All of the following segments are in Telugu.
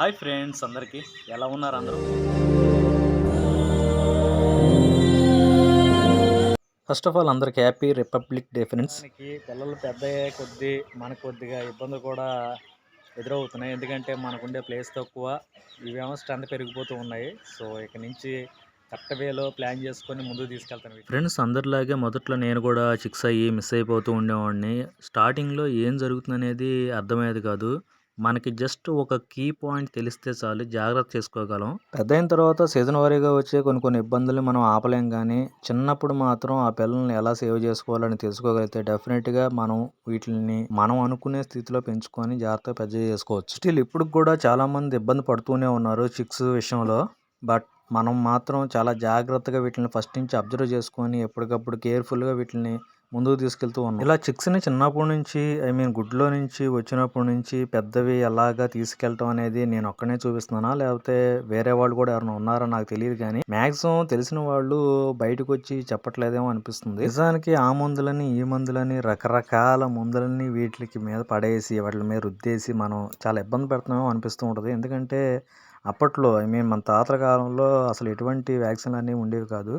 హాయ్ ఫ్రెండ్స్ అందరికీ. ఎలా ఉన్నారు అందరూ? ఫస్ట్ ఆఫ్ ఆల్ అందరికి హ్యాపీ రిపబ్లిక్ డే ఫ్రెండ్స్. మనకి పిల్లలు పెద్ద అయ్యే కొద్దీ మనకు కొద్దిగా ఇబ్బందులు కూడా ఎదురవుతున్నాయి. ఎందుకంటే మనకుండే ప్లేస్ తక్కువ ఇవేమో స్ట్రెంత్ పెరిగిపోతూ ఉన్నాయి. సో ఇక నుంచి కరెక్ట్ వేలో ప్లాన్ చేసుకొని ముందుకు తీసుకెళ్తాను ఫ్రెండ్స్ అందరిలాగే మొదట్లో నేను కూడా చిక్స్ అయ్యి మిస్ అయిపోతూ ఉండేవాడిని. స్టార్టింగ్లో ఏం జరుగుతుందనేది అర్థమయ్యేది కాదు. మనకి జస్ట్ ఒక కీ పాయింట్ తెలిస్తే చాలు జాగ్రత్త చేసుకోగలం. పెద్ద అయిన తర్వాత సీజన్ వారీగా వచ్చే కొన్ని కొన్ని ఇబ్బందులు మనం ఆపలేం కానీ చిన్నప్పుడు మాత్రం ఆ పిల్లల్ని ఎలా సేవ్ చేసుకోవాలని తెలుసుకోగలిగితే డెఫినెట్గా మనం వీటిని మనం అనుకునే స్థితిలో పెంచుకొని జాగ్రత్తగా పెద్ద చేసుకోవచ్చు. స్టిల్ ఇప్పుడు కూడా చాలామంది ఇబ్బంది పడుతూనే ఉన్నారు చిక్స్ విషయంలో. బట్ మనం మాత్రం చాలా జాగ్రత్తగా వీటిని ఫస్ట్ నుంచి అబ్జర్వ్ చేసుకొని ఎప్పటికప్పుడు కేర్ఫుల్గా వీటిని ముందుకు తీసుకెళ్తూ ఉన్నాం. ఇలా చిక్స్ని చిన్నప్పటి నుంచి ఐ మీన్ గుడ్లో నుంచి వచ్చినప్పటి నుంచి పెద్దవి ఎలాగా తీసుకెళ్ళటం అనేది నేను ఒక్కనే చూపిస్తున్నానా? లేకపోతే వేరే వాళ్ళు కూడా ఎవరైనా ఉన్నారో? నాకు తెలియదు కానీ మ్యాక్సిమం తెలిసిన వాళ్ళు బయటకు వచ్చి చెప్పట్లేదేమో అనిపిస్తుంది. నిజానికి ఆ మందులని ఈ మందులని రకరకాల మందులని వీటికి మీద పడేసి వాటి మీద రుద్దేసి మనం చాలా ఇబ్బంది పెడుతున్నామో అనిపిస్తూ ఉంటుంది. ఎందుకంటే అప్పట్లో ఐ మీన్ మన తాతల కాలంలో అసలు ఎటువంటి వ్యాక్సిన్లు అనేవి ఉండేవి కాదు.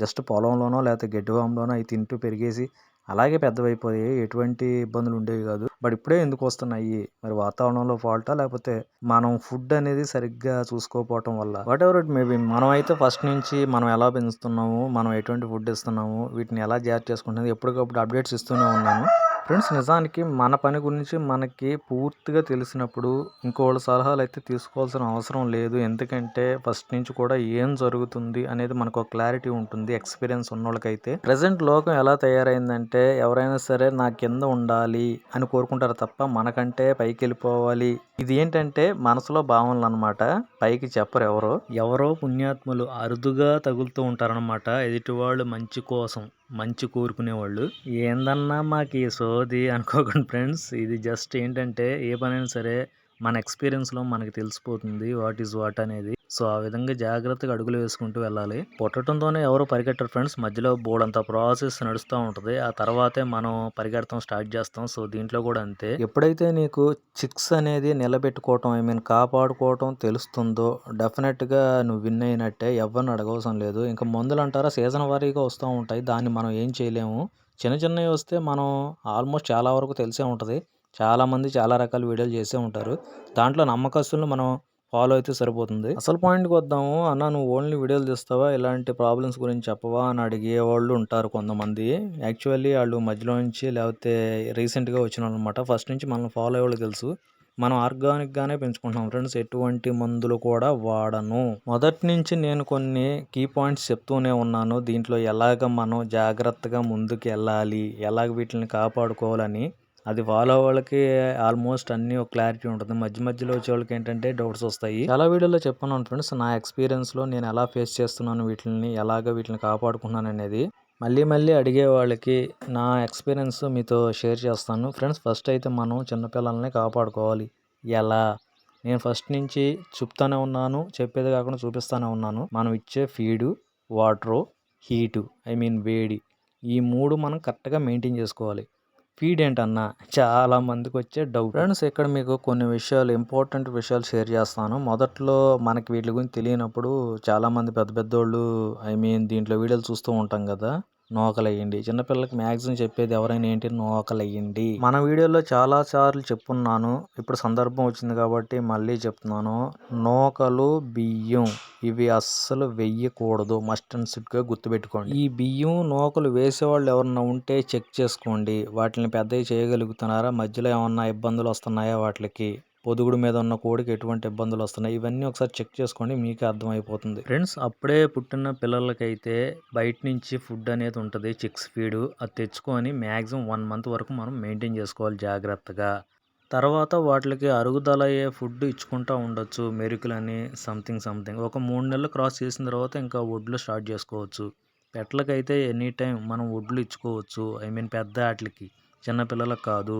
జస్ట్ పొలంలోనో లేకపోతే గడ్డివాములోనో అవి తింటూ పెరిగేసి అలాగే పెద్దవైపోయాయి ఎటువంటి ఇబ్బందులు ఉండేవి కాదు. బట్ ఇప్పుడే ఎందుకు వస్తున్నాయి? మరి వాతావరణంలో ఫాల్టా లేకపోతే మనం ఫుడ్ అనేది సరిగ్గా చూసుకోకపోవటం వల్ల? వాట్ ఎవర్ ఇట్ మేబీ మనం అయితే ఫస్ట్ నుంచి మనం ఎలా పెంచుతున్నాము? మనం ఎటువంటి ఫుడ్ ఇస్తున్నాము? వీటిని ఎలా జాగ్రత్త చేసుకుంటుంది ఎప్పటికప్పుడు అప్డేట్స్ ఇస్తూనే ఉన్నాను. ఫ్రెండ్స్ నిజానికి మన పని గురించి మనకి పూర్తిగా తెలిసినప్పుడు ఇంకోళ్ళ సలహాలు అయితే తీసుకోవాల్సిన అవసరం లేదు. ఎందుకంటే ఫస్ట్ నుంచి కూడా ఏం జరుగుతుంది అనేది మనకు ఒక క్లారిటీ ఉంటుంది ఎక్స్పీరియన్స్ ఉన్న వాళ్ళకైతే ప్రజెంట్ లోకం ఎలా తయారైందంటే ఎవరైనా సరే నా కింద ఉండాలి అని కోరుకుంటారు తప్ప మనకంటే పైకి వెళ్ళిపోవాలి. ఇది ఏంటంటే మనసులో భావనలు అనమాట పైకి చెప్పరు ఎవరో. ఎవరో పుణ్యాత్ములు అరుదుగా తగులుతూ ఉంటారనమాట ఎదుటి వాళ్ళు మంచి కోసం. మంచి కోరుకునేవాళ్ళు. ఏందన్నా మాకు ఈ సోది అనుకోకండి ఫ్రెండ్స్. ఇది జస్ట్ ఏంటంటే ఏ పనైనా సరే మన ఎక్స్పీరియన్స్లో మనకి తెలిసిపోతుంది వాట్ ఈజ్ వాట్ అనేది. సో ఆ విధంగా జాగ్రత్తగా అడుగులు వేసుకుంటూ వెళ్ళాలి. పుట్టడంతోనే ఎవరు పరిగెట్టరు ఫ్రెండ్స్ మధ్యలో బోర్డంత ప్రాసెస్ నడుస్తూ ఉంటుంది. ఆ తర్వాతే మనం పరిగెడతాం స్టార్ట్ చేస్తాం. సో దీంట్లో కూడా అంతే. ఎప్పుడైతే నీకు చిక్స్ అనేది నిలబెట్టుకోవటం ఐ మీన్ కాపాడుకోవటం తెలుస్తుందో డెఫినెట్గా నువ్వు విన్ అయినట్టే ఎవరిని అడగవసరం లేదు. ఇంకా మందులు అంటారా? సీజన్ వారీగా వస్తూ ఉంటాయి. దాన్ని మనం ఏం చేయలేము. చిన్న చిన్నవి వస్తే మనం ఆల్మోస్ట్ చాలా వరకు తెలిసే ఉంటుంది. చాలామంది చాలా రకాల వీడియోలు చేసే ఉంటారు. దాంట్లో నమ్మకస్తులను మనం ఫాలో అయితే సరిపోతుంది. అసలు పాయింట్కి వద్దాము. అన్న నువ్వు ఓన్లీ వీడియోలు తీస్తావా? ఇలాంటి ప్రాబ్లమ్స్ గురించి చెప్పవా? అని అడిగే వాళ్ళు ఉంటారు కొంతమంది. యాక్చువల్లీ వాళ్ళు మధ్యలో నుంచి లేకపోతే రీసెంట్గా వచ్చిన అనమాట ఫస్ట్ నుంచి మనం ఫాలో అయ్యే వాళ్ళు తెలుసు. మనం ఆర్గానిక్గానే పెంచుకుంటున్నాం ఫ్రెండ్స్ ఎటువంటి మందులు కూడా వాడను. మొదటి నుంచి నేను కొన్ని కీ పాయింట్స్ చెప్తూనే ఉన్నాను. దీంట్లో ఎలాగ మనం జాగ్రత్తగా ముందుకు వెళ్ళాలి ఎలాగ వీటిని కాపాడుకోవాలని? అది ఫాలో వాళ్ళకి ఆల్మోస్ట్ అన్ని ఒక క్లారిటీ ఉంటుంది. మధ్య మధ్యలో వచ్చే వాళ్ళకి ఏంటంటే డౌట్స్ వస్తాయి. చాలా వీడియోలో చెప్పాను ఫ్రెండ్స్ నా ఎక్స్పీరియన్స్లో నేను ఎలా ఫేస్ చేస్తున్నాను వీటిని ఎలాగ వీటిని కాపాడుకున్నాను అనేది మళ్ళీ మళ్ళీ అడిగే వాళ్ళకి నా ఎక్స్పీరియన్స్ మీతో షేర్ చేస్తాను. ఫ్రెండ్స్ ఫస్ట్ అయితే మనం చిన్నపిల్లల్ని కాపాడుకోవాలి. ఎలా? నేను ఫస్ట్ నుంచి చెప్తానే ఉన్నాను చెప్పేది కాకుండా చూపిస్తానే ఉన్నాను. మనం ఇచ్చే feed water heat I mean వేడి ఈ మూడు మనం కరెక్ట్గా మెయింటైన్ చేసుకోవాలి. స్పీడ్ ఏంటన్నా? చాలా మందికి వచ్చే డౌట్. ఫ్రెండ్స్ ఇక్కడ మీకు కొన్ని విషయాలు ఇంపార్టెంట్ విషయాలు షేర్ చేస్తాను. మొదట్లో మనకి వీటి గురించి తెలియనప్పుడు చాలామంది పెద్ద పెద్దోళ్ళు ఐ మీన్ దీంట్లో వీడియోలు చూస్తూ ఉంటాం కదా. నోకలయ్యండి. చిన్నపిల్లలకి మ్యాక్సిమం చెప్పేది ఎవరైనా ఏంటి? నోకలయ్యండి. మన వీడియోలో చాలా సార్లు చెప్పున్నాను. ఇప్పుడు సందర్భం వచ్చింది కాబట్టి మళ్ళీ చెప్తున్నాను. నోకలు బియ్యం ఇవి అస్సలు వెయ్యకూడదు. మస్ట్ అండ్ సిట్గా గుర్తుపెట్టుకోండి. ఈ బియ్యం నోకలు వేసేవాళ్ళు ఎవరన్నా ఉంటే చెక్ చేసుకోండి. వాటిని పెద్దవి చేయగలుగుతున్నారా? మధ్యలో ఏమన్నా ఇబ్బందులు వస్తున్నాయా వాటికి? పొదుగుడు మీద ఉన్న కోడికి ఎటువంటి ఇబ్బందులు వస్తున్నాయి? ఇవన్నీ ఒకసారి చెక్ చేసుకోండి మీకే అర్థమైపోతుంది. ఫ్రెండ్స్ అప్పుడే పుట్టిన పిల్లలకైతే బయట నుంచి ఫుడ్ అనేది ఉంటుంది చిక్స్ ఫీడ్. అది తెచ్చుకొని మ్యాక్సిమం వన్ మంత్ వరకు మనం మెయింటైన్ చేసుకోవాలి జాగ్రత్తగా. తర్వాత వాటికి అరుగుదల అయ్యే ఫుడ్ ఇచ్చుకుంటూ ఉండొచ్చు మెరుకులని సంథింగ్ సంథింగ్. ఒక మూడు నెలలు క్రాస్ చేసిన తర్వాత ఇంకా వడ్లు స్టార్ట్ చేసుకోవచ్చు. పెట్టలకైతే ఎనీ టైం మనం వడ్లు ఇచ్చుకోవచ్చు. ఐ మీన్ పెద్ద వాటికి చిన్నపిల్లలకు కాదు.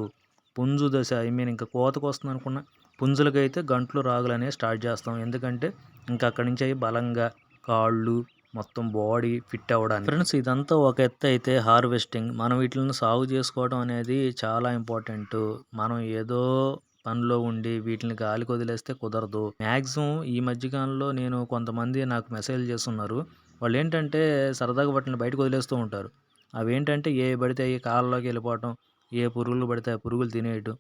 పుంజు దశ ఐ మీన్ ఇంకా కోతకు వస్తుంది అనుకున్న పుంజులకైతే గంటలు రాగులనే స్టార్ట్ చేస్తాం. ఎందుకంటే ఇంకా అక్కడి నుంచి అవి బలంగా కాళ్ళు మొత్తం బాడీ ఫిట్ అవ్వడానికి. ఫ్రెండ్స్ ఇదంతా ఒక ఎత్తు అయితే హార్వెస్టింగ్. మనం వీటిని సాగు చేసుకోవడం అనేది చాలా ఇంపార్టెంట్. మనం ఏదో పనిలో ఉండి వీటిని గాలికి వదిలేస్తే కుదరదు. మ్యాక్సిమం ఈ మధ్యకాలంలో నేను కొంతమంది నాకు మెసేజ్ చేస్తున్నారు. వాళ్ళు ఏంటంటే సరదాగా వాటిని బయటకు వదిలేస్తూ ఉంటారు. అవి ఏంటంటే ఏ పడితే అవి కాళ్ళలోకి వెళ్ళిపోవటం ఏ పురుగులు పడితే ఆ పురుగులు తినేయటం.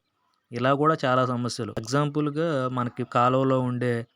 ఇలా కూడా చాలా సమస్యలు. ఎగ్జాంపుల్గా మనకి కాలువలో ఉండే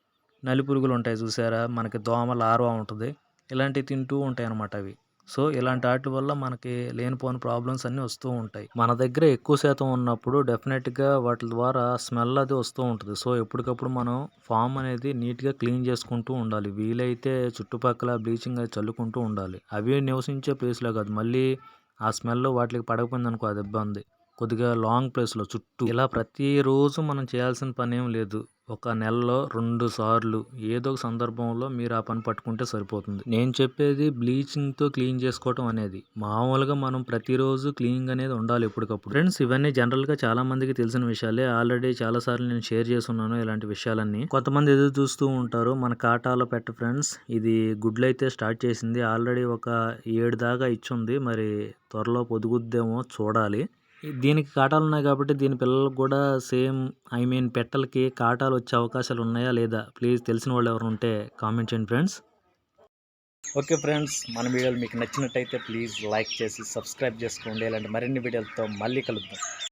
నలి పురుగులు ఉంటాయి చూసారా? మనకి దోమ లార్వా ఉంటుంది. ఇలాంటివి తింటూ ఉంటాయి అన్నమాట అవి. సో ఇలాంటి వాటి వల్ల మనకి లేనిపోని ప్రాబ్లమ్స్ అన్నీ వస్తూ ఉంటాయి. మన దగ్గర ఎక్కువ శాతం ఉన్నప్పుడు డెఫినెట్గా వాటి ద్వారా స్మెల్ అది వస్తూ ఉంటుంది. సో ఎప్పటికప్పుడు మనం ఫామ్ అనేది నీట్గా క్లీన్ చేసుకుంటూ ఉండాలి. వీలైతే చుట్టుపక్కల బ్లీచింగ్ అది చల్లుకుంటూ ఉండాలి. అవి నివసించే ప్లేస్లో కాదు. మళ్ళీ ఆ స్మెల్ వాటికి పడకపోయింది అనుకో అది ఇబ్బంది కొద్దిగా లాంగ్ ప్లేస్లో చుట్టూ. ఇలా ప్రతిరోజు మనం చేయాల్సిన పని ఏం లేదు. ఒక నెలలో రెండు సార్లు ఏదో ఒక సందర్భంలో మీరు ఆ పని పట్టుకుంటే సరిపోతుంది. నేను చెప్పేది బ్లీచింగ్తో క్లీన్ చేసుకోవటం అనేది. మామూలుగా మనం ప్రతిరోజు క్లీనింగ్ అనేది ఉండాలి ఎప్పటికప్పుడు. ఫ్రెండ్స్ ఇవన్నీ జనరల్గా చాలా మందికి తెలిసిన విషయాలే. ఆల్రెడీ చాలా సార్లు నేను షేర్ చేస్తున్నాను ఇలాంటి విషయాలన్నీ. కొంతమంది ఎదురు చూస్తూ ఉంటారు. మన కాటాలో పెట్ట ఫ్రెండ్స్ ఇది గుడ్లు అయితే స్టార్ట్ చేసింది. ఆల్రెడీ ఒక ఏడు దాకా ఇచ్చుంది. మరి త్వరలో పొదుగుద్దేమో చూడాలి. దీనికి కాటాలు ఉన్నాయి కాబట్టి దీని పిల్లలకు కూడా సేమ్ ఐ మీన్ పెట్టలకి కాటాలు వచ్చే అవకాశాలు ఉన్నాయా లేదా? ప్లీజ్ తెలిసిన వాళ్ళు ఎవరు ఉంటే కామెంట్ చేయండి ఫ్రెండ్స్. ఓకే ఫ్రెండ్స్ మన వీడియోలు మీకు నచ్చినట్టయితే ప్లీజ్ లైక్ చేసి సబ్స్క్రైబ్ చేసుకోండి. ఇలాంటి మరిన్ని వీడియోలతో మళ్ళీ కలుద్దాం.